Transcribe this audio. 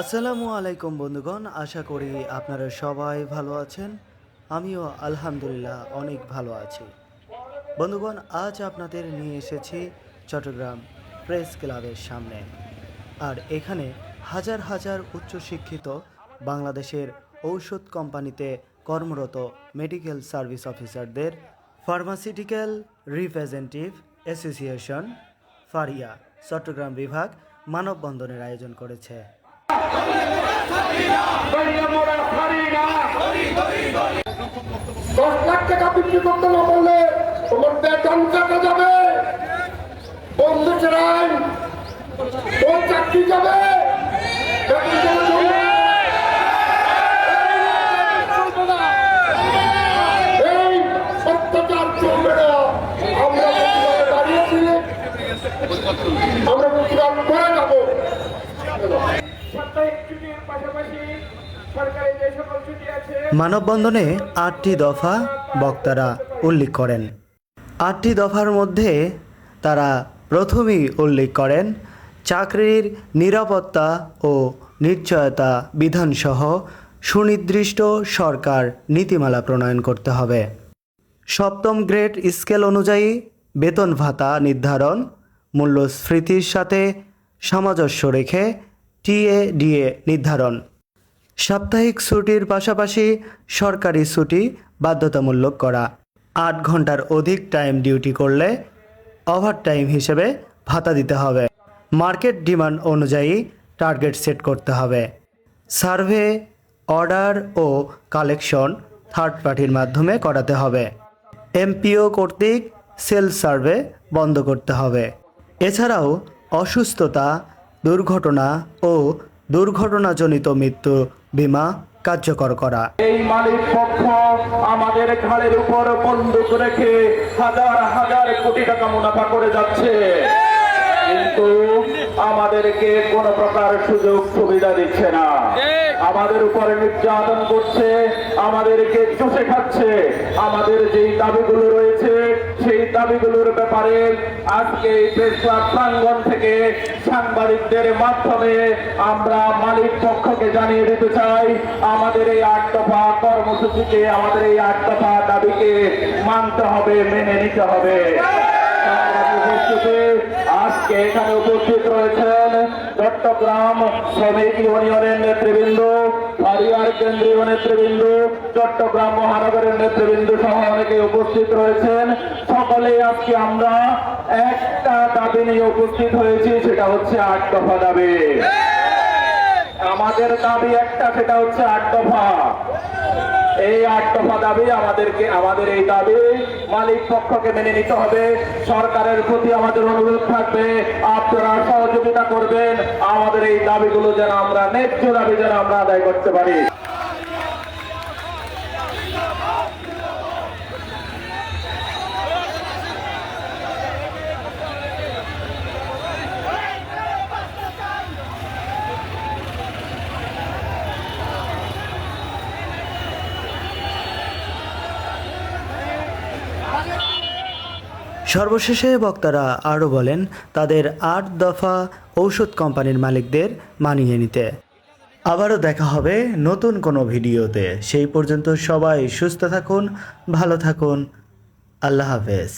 আসসালামু আলাইকুম বন্ধুগণ, আশা করি আপনারা সবাই ভালো আছেন। আমিও আলহামদুলিল্লাহ অনেক ভালো আছি। বন্ধুগণ, আজ আপনাদের নিয়ে এসেছি চট্টগ্রাম প্রেস ক্লাবের সামনে। আর এখানে হাজার হাজার উচ্চশিক্ষিত বাংলাদেশের ঔষধ কোম্পানিতে কর্মরত মেডিকেল সার্ভিস অফিসারদের pharmaceutical representative association, FARIA, Chattogram বিভাগ মানববন্ধনের আয়োজন করেছে। দশ লাখ টাকা বিক্রি করতে না পারলে তোমার বেতন কাটা যাবে বন্ধু চেরাই ও চাকরি যাবে বেতন চলে যাবে। এই অত্যাচার চলবে না আমরা প্রতিবাদে দাঁড়িয়েছি আমরা প্রতিবাদ করে যাব সাপ্তাহিক ছুটির পাশাপাশি সরকারি যে সকল ছুটি আছে মানববন্ধনে আটটি দফা বক্তারা উল্লেখ করেন। আটটি দফার মধ্যে তারা প্রথমেই উল্লেখ করেন চাকরির নিরাপত্তা ও নিশ্চয়তা বিধানসহ সুনির্দিষ্ট সরকার নীতিমালা প্রণয়ন করতে হবে। সপ্তম গ্রেড স্কেল অনুযায়ী বেতন ভাতা নির্ধারণ, মূল্যস্ফীতির সাথে সামঞ্জস্য রেখে টিএডিএ নির্ধারণ। সাপ্তাহিক ছুটির পাশাপাশি সরকারি ছুটি বাধ্যতামূলক করা। আট ঘণ্টার অধিক টাইম ডিউটি করলে ওভার টাইম হিসেবে ভাতা দিতে হবে। মার্কেট ডিমান্ড অনুযায়ী টার্গেট সেট করতে হবে। সার্ভে, অর্ডার ও কালেকশন থার্ড পার্টির মাধ্যমে করাতে হবে। এমপিও কর্তৃক সেল সার্ভে বন্ধ করতে হবে। এছাড়াও অসুস্থতা দুর্ঘটনা ও দুর্ঘটনাজনিত মৃত্যু বিমা কার্যকর করা। এই মালিক পক্ষ আমাদের ঘাড়ের উপর বন্দুক রেখে হাজার হাজার কোটি টাকা মুনাফা করে যাচ্ছে। কিন্তু আমাদেরকে কোন প্রকার সুযোগ সুবিধা দিচ্ছে না। আমাদের উপরে নির্যাতন করছে আমাদেরকে চষে খাচ্ছে। আমাদের যেই দাবিগুলো রয়েছে সেই দাবিগুলোর ব্যাপারে আজকে এই প্রেস ক্লাব প্রাঙ্গণ থেকে সাংবাদিকদের মাধ্যমে আমরা মালিক পক্ষকে জানিয়ে দিতে চাই আমাদের এই আট দফা কর্মসূচিকে আমাদের এই আট দফা দাবিকে মানতে হবে মেনে নিতে হবে। আজকে এখানে উপস্থিত রয়েছেন চট্টগ্রাম শ্রমিক ইউনিয়নের নেতৃবৃন্দ হারিয়ার কেন্দ্রীয় নেতৃবৃন্দ চট্টগ্রাম মহানগরের নেতৃবৃন্দ সহ অনেকে উপস্থিত রয়েছেন। সকলে আজকে আমরা একটা দাবি নিয়ে উপস্থিত হয়েছি সেটা হচ্ছে আট দফা দাবি। আমাদের দাবি একটা সেটা হচ্ছে আট দফা। দফা দাবি, আমাদেরকে, আমাদের এই দাবি মালিক পক্ষকে মেনে নিতে হবে। সরকারের প্রতি আমাদের অনুরোধ থাকবে, আপনারা সহযোগিতা করবেন। আমাদের এই দাবিগুলো যেন আমরা, ন্যায্য দাবি যেন আমরা আদায় করতে পারি। সর্বশেষে বক্তারা আরও বলেন, তাদের আট দফা ঔষধ কোম্পানির মালিকদের মানিয়ে নিতে। আবারও দেখা হবে নতুন কোনো ভিডিওতে। সেই পর্যন্ত সবাই সুস্থ থাকুন, ভালো থাকুন। আল্লাহ হাফেজ।